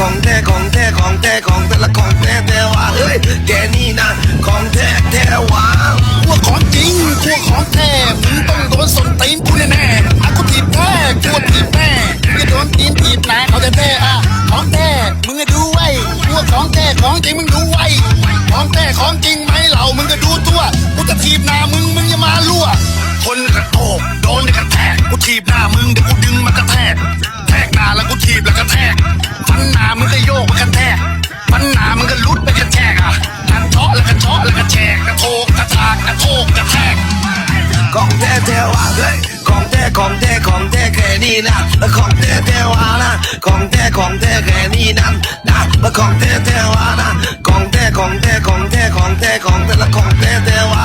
ของแท้ของแท้ของแท้ของแต่ละของแท้แท้ว่าเฮ้ยแกนี่นะของแท้แท้ว่าพวของจริงพวของแท้มึงต้องโดนสนตีนกูแน่ๆอากูถีบแท้กูถีบแน่มึงจะโดนตีนถีบนะเขาแท้อะของแท้มึงก็ดูไว้พวของแท้ของจริงมึงดูไว้ของแท้ของจริงไหมเหล่ามึงก็ดูตัวกูจะถีบหน้ามึงมึงอย่ามาลั่วคนกระโตกโดนกระแทกกูถีบหน้ามึงเดี๋ยวกู ฟันหนามึงก็โยกมากระแทกฟันหนามึงก็ลุดไปกระแทกอะกระเทาะแล้วกระเทาะแล้วกระแทกกระโทกกระทากกระโทกกระแทกของแท้แท้ว่าเฮ้ยของแท้ของแท้ของแท้แค่นี้นะของแท้แท้ว่านะของแท้ของแท้แค่นี้นะนะของแท้แท้ว่านะของแท้ของแท้ของแท้ของแท้ของแต่ละของแท้แท้ว่า